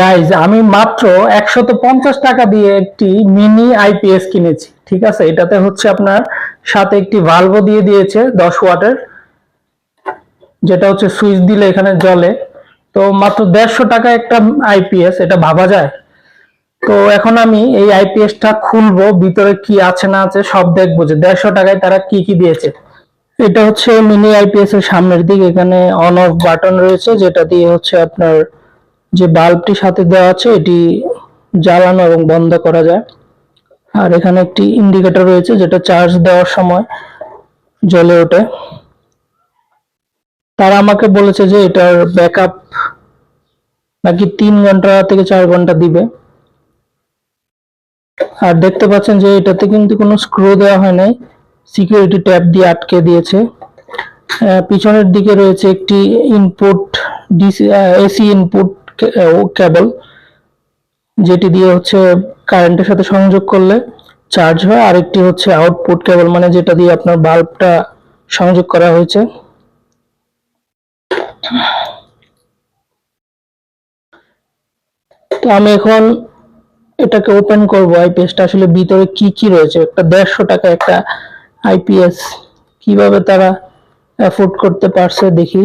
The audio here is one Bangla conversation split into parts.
গাইজ আমি মাত্র একশত পঞ্চাশ টাকা দিয়ে একটি মিনি আইপিএস কিনেছি, ঠিক আছে? এটাতে হচ্ছে আপনার সাথে একটি ভালভও দিয়ে দিয়েছে, দশ ওয়াটের। যেটা হচ্ছে সুইচ দিলে এখানে জ্বলে। তো মাত্র দেড়শো টাকা একটা আইপিএস এটা ভাবা যায়? তো এখন আমি এই আইপিএসটা খুলবো, ভিতরে কি আছে না আছে সব দেখব যে দেড়শো টাকায় তারা কি কি দিয়েছে। এটা হচ্ছে মিনি আইপিএস এর সামনের দিকে, এখানে অন অফ বাটন রয়েছে, যেটা দিয়ে হচ্ছে আপনার যে বাল্বটি সাথে দেওয়া আছে, এটি জ্বালানো এবং বন্ধ করা যায়। আর এখানে একটি ইন্ডিকেটর রয়েছে, যেটা চার্জ দেওয়ার সময় জ্বলে ওঠে। তারা আমাকে বলেছে যে এটার ব্যাকআপ নাকি তিন ঘণ্টা থেকে চার ঘণ্টা দিবে। আর দেখতে পাচ্ছেন যে এটাতে কিন্তু কোনো স্ক্রু দেওয়া হয় নাই সিকিউরিটি ট্যাপ দিয়ে আটকে দিয়েছে। পিছনের দিকে রয়েছে একটি input DC AC input cable যেটি দিয়ে হচ্ছে কারেন্টের সাথে সংযোগ করলে চার্জ হয়। আরেকটি হচ্ছে আউটপুট কেবল মানে যেটা দিয়ে আপনার বাল্বটা সংযোগ করা হয়েছে। তো আমি এখন এটাকে ওপেন করব। আইপিএসটা আসলে ভিতরে কি কি রয়েছে? একটা দেড়শো টাকা একটা আইপিএস কীভাবে তারা অ্যাফোর্ড করতে পারছে দেখি।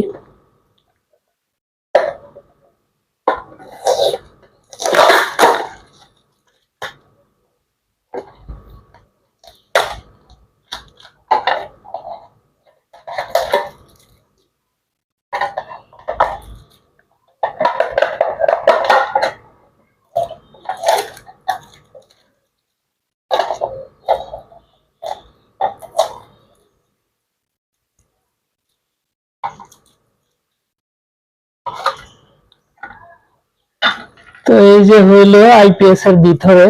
তো এই যে হইল আইপিএস এর ভিতরে,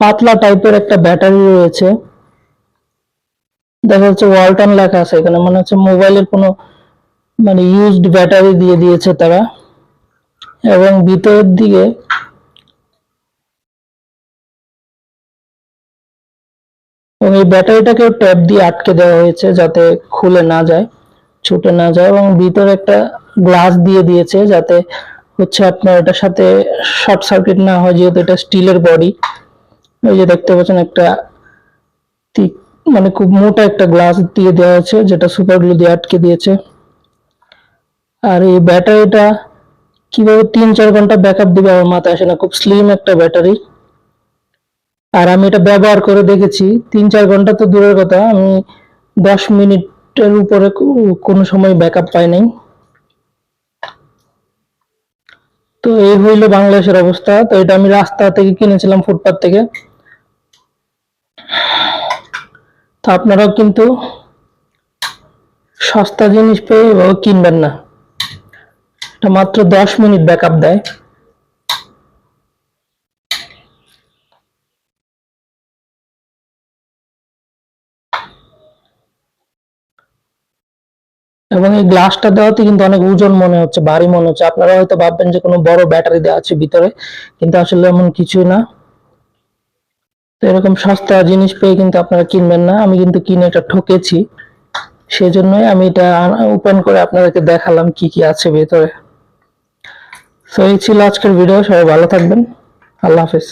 পাতলা টাইপের একটা ব্যাটারি রয়েছে। দেখা যাচ্ছে ওয়ালটন লেখা আছে, এখানে মনে হচ্ছে মোবাইলের কোনো মানে ইউজড ব্যাটারি দিয়ে দিয়েছে তারা। এবং ভিতরের দিকে এবং এই ব্যাটারিটাকে ট্যাপ দিয়ে আটকে দেওয়া হয়েছে যাতে খুলে না যায়, ছুটে না যায়। এবং ভিতরে একটা গ্লাস দিয়ে দিয়েছে যাতে হচ্ছে আপনার এটার সাথে শর্ট সার্কিট না হয়, যেহেতু এটা স্টিলের বডি ওই যে দেখতে পাচ্ছেন একটা মানে খুব মোটা একটা গ্লাস দিয়ে দেওয়া আছে যেটা সুপার গ্লু দিয়ে আটকে দিয়েছে। আর এই ব্যাটারিটা কীভাবে তিন চার ঘণ্টা ব্যাকআপ দিবে আমার মাথায় আসে না, খুব স্লিম একটা ব্যাটারি আর আমি এটা ব্যবহার করে দেখেছি, তিন চার ঘণ্টা তো দূরের কথা, আমি দশ মিনিটের উপরে কোনো সময় ব্যাকআপ পাই নাই। তো এই হইল বাংলাদেশের অবস্থা। তো এটা আমি রাস্তা থেকে কিনেছিলাম ফুটপাত থেকে। তো আপনারাও কিন্তু সস্তা জিনিস পেয়ে এভাবে কিনবেন না। এটা মাত্র দশ মিনিট ব্যাকআপ দেয়। এবং এই গ্লাসটা দেওয়াতে কিন্তু অনেক ওজন মনে হচ্ছে, ভারী মনে হচ্ছে। আপনারা হয়তো ভাববেন যে কোনো বড় ব্যাটারি দেওয়া আছে ভিতরে, কিন্তু আসলে এমন কিছুই না। তো এরকম সস্তা জিনিস পেয়ে কিন্তু আপনারা কিনবেন না। আমি কিন্তু কিনে এটা ঠকেছি। সেজন্যই আমি এটা ওপেন করে আপনাদেরকে দেখালাম কি কি আছে ভেতরে। তো এই ছিল আজকের ভিডিও সবাই ভালো থাকবেন। আল্লাহ হাফেজ।